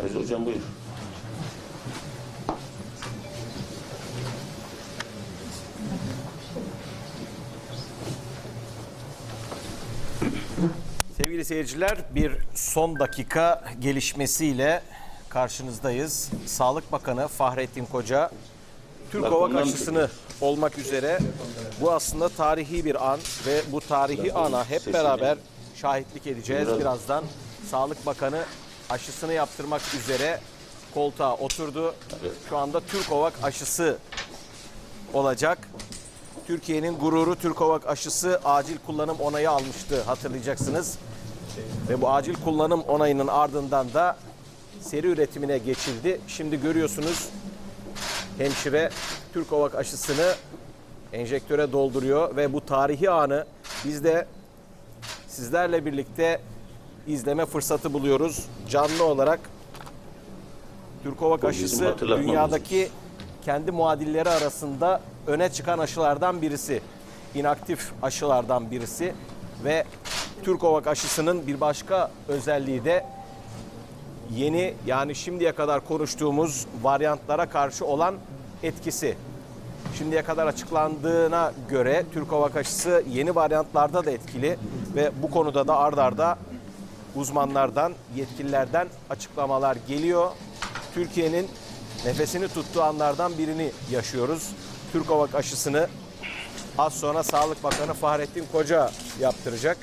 Aziz Hocam buyur. Sevgili seyirciler bir son dakika gelişmesiyle karşınızdayız. Sağlık Bakanı Fahrettin Koca Türk Bak Ovak bundan aşısını olmak üzere bu aslında tarihi bir an ve bu tarihi ana hep beraber şahitlik edeceğiz Biraz- birazdan. Sağlık Bakanı aşısını yaptırmak üzere koltuğa oturdu. Şu anda Türk Ovak aşısı olacak. Türkiye'nin gururu Türkovak aşısı acil kullanım onayı almıştı hatırlayacaksınız. Ve bu acil kullanım onayının ardından da seri üretimine geçildi. Şimdi görüyorsunuz hemşire Türkovak aşısını enjektöre dolduruyor ve bu tarihi anı biz de sizlerle birlikte izleme fırsatı buluyoruz. Canlı olarak Türkovak aşısı dünyadaki kendi muadilleri arasında öne çıkan aşılardan birisi. inaktif aşılardan birisi ve Türkovak aşısının bir başka özelliği de yeni yani şimdiye kadar konuştuğumuz varyantlara karşı olan etkisi. Şimdiye kadar açıklandığına göre Türkovak aşısı yeni varyantlarda da etkili ve bu konuda da ard arda uzmanlardan, yetkililerden açıklamalar geliyor. Türkiye'nin nefesini tuttuğu anlardan birini yaşıyoruz. Türkovak aşısını az sonra Sağlık Bakanı Fahrettin Koca yaptıracak.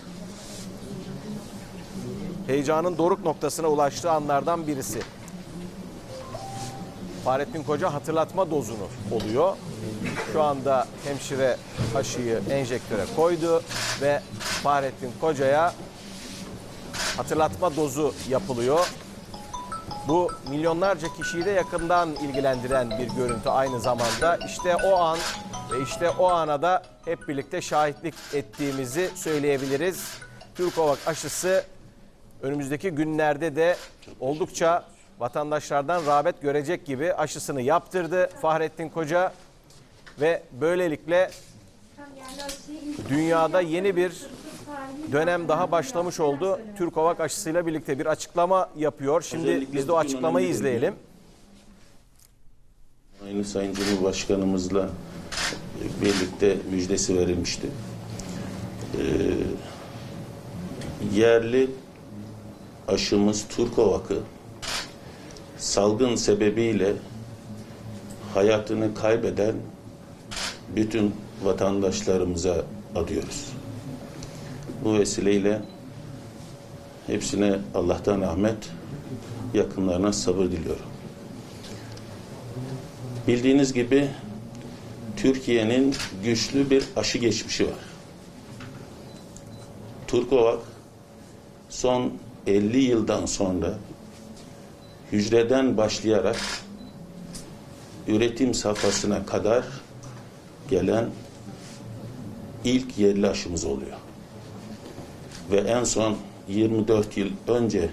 Heyecanın doruk noktasına ulaştığı anlardan birisi. Fahrettin Koca hatırlatma dozunu oluyor. Şu anda hemşire aşıyı enjektöre koydu ve Fahrettin Koca'ya hatırlatma dozu yapılıyor. Bu milyonlarca kişiyi de yakından ilgilendiren bir görüntü aynı zamanda. İşte o an ve işte o ana da hep birlikte şahitlik ettiğimizi söyleyebiliriz. Türkovak aşısı önümüzdeki günlerde de oldukça vatandaşlardan rağbet görecek gibi aşısını yaptırdı Fahrettin Koca ve böylelikle dünyada yeni bir dönem daha başlamış oldu. Türkovak aşısıyla birlikte bir açıklama yapıyor. Şimdi Özellikle biz de o açıklamayı izleyelim. Aynı Sayın Cumhurbaşkanımızla birlikte müjdesi verilmişti. Ee, yerli aşımız Turkovak'ı salgın sebebiyle hayatını kaybeden bütün vatandaşlarımıza adıyoruz. Bu vesileyle hepsine Allah'tan rahmet, yakınlarına sabır diliyorum. Bildiğiniz gibi Türkiye'nin güçlü bir aşı geçmişi var. Turkovak son 50 yıldan sonra hücreden başlayarak üretim safhasına kadar gelen ilk yerli aşımız oluyor. Ve en son 24 yıl önce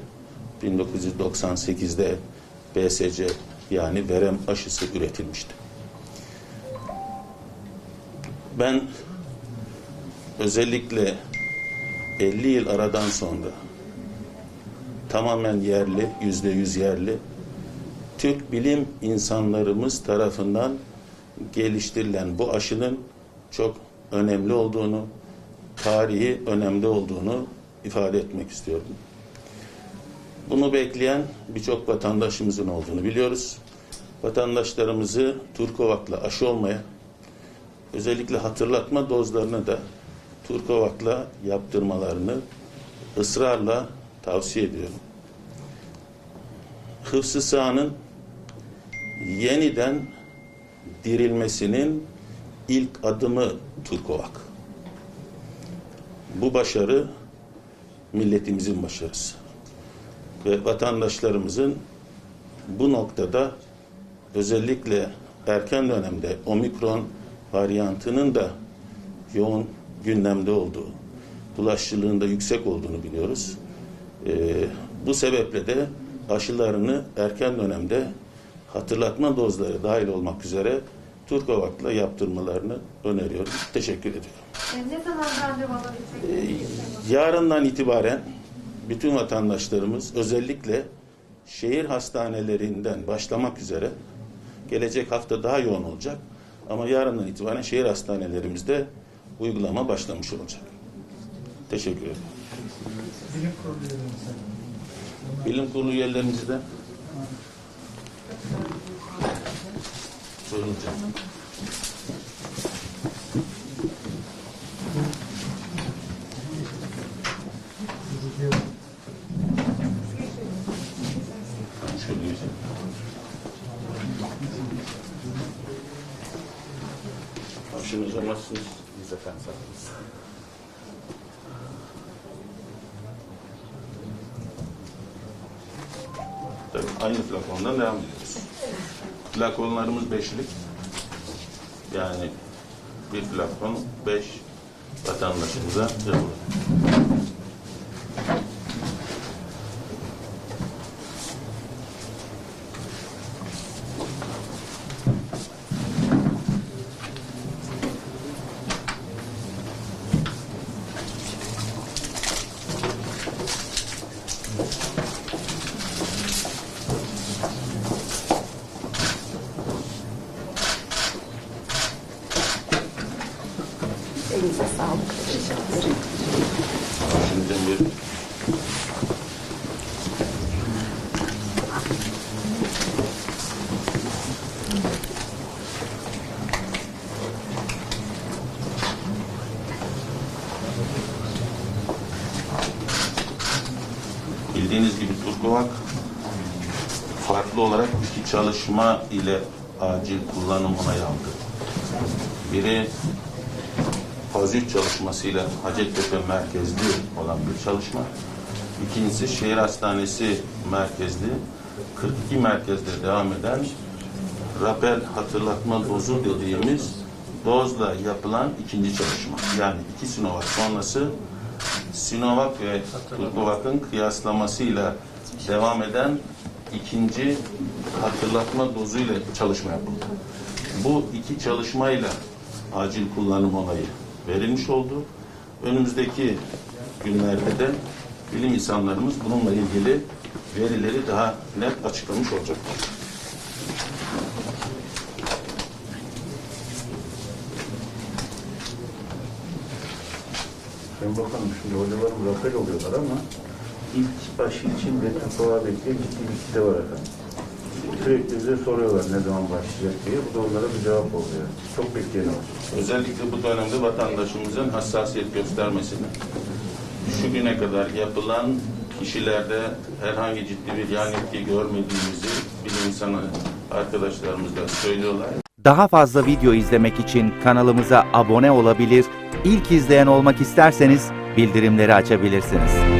1998'de BSC yani verem aşısı üretilmişti. Ben özellikle 50 yıl aradan sonra tamamen yerli, yüzde yüz yerli Türk bilim insanlarımız tarafından geliştirilen bu aşının çok önemli olduğunu, tarihi önemli olduğunu ifade etmek istiyorum. Bunu bekleyen birçok vatandaşımızın olduğunu biliyoruz. Vatandaşlarımızı Turkovak'la aşı olmaya, özellikle hatırlatma dozlarını da Turkovak'la yaptırmalarını ısrarla tavsiye ediyorum. Hıfzı sahanın yeniden dirilmesinin ilk adımı Turkovak. Bu başarı milletimizin başarısı ve vatandaşlarımızın bu noktada özellikle erken dönemde omikron varyantının da yoğun gündemde olduğu, bulaşıcılığın da yüksek olduğunu biliyoruz. Ee, bu sebeple de aşılarını erken dönemde hatırlatma dozları dahil olmak üzere Turkovak'la yaptırmalarını öneriyorum. Teşekkür ediyorum. E, Ne zaman randevu alabilecek? Yarından itibaren bütün vatandaşlarımız özellikle şehir hastanelerinden başlamak üzere gelecek hafta daha yoğun olacak. Ama yarından itibaren şehir hastanelerimizde uygulama başlamış olacak. Teşekkür ederim. Bilim kurulu üyelerimize. Bilim kurulu üyelerimizi de Şöyle geçelim. Başınız olmazsınız. Biz efendim sakınız. Tabii aynı flakondan devam ediyoruz. Flakonlarımız beşlik. Yani bir flakon beş vatandaşımıza yapılır. Elinize sağlık. Teşekkür Bildiğiniz gibi Turkovak farklı olarak iki çalışma ile acil kullanım onayı aldı. Biri 3 çalışmasıyla Hacettepe merkezli olan bir çalışma. İkincisi şehir hastanesi merkezli 42 merkezde devam eden rapel hatırlatma dozu dediğimiz dozla yapılan ikinci çalışma. Yani iki Sinovac sonrası Sinovac ve Turkovac'ın kıyaslamasıyla devam eden ikinci hatırlatma dozuyla çalışma yapıldı. Bu iki çalışmayla acil kullanım olayı verilmiş oldu. Önümüzdeki günlerde de bilim insanlarımız bununla ilgili verileri daha net açıklamış olacaklar. Sayın Bakanım şimdi hocalarım rapel oluyorlar ama ilk başı için de Türkova bekleyen ciddi bir kitle var efendim. Sürekli bize soruyorlar ne zaman başlayacak diye. Bu da onlara bir cevap oluyor. Çok bekleyen var. Özellikle bu dönemde vatandaşımızın hassasiyet göstermesini, şu güne kadar yapılan kişilerde herhangi ciddi bir yan etki görmediğimizi bilim insanı arkadaşlarımız da söylüyorlar. Daha fazla video izlemek için kanalımıza abone olabilir, ilk izleyen olmak isterseniz bildirimleri açabilirsiniz.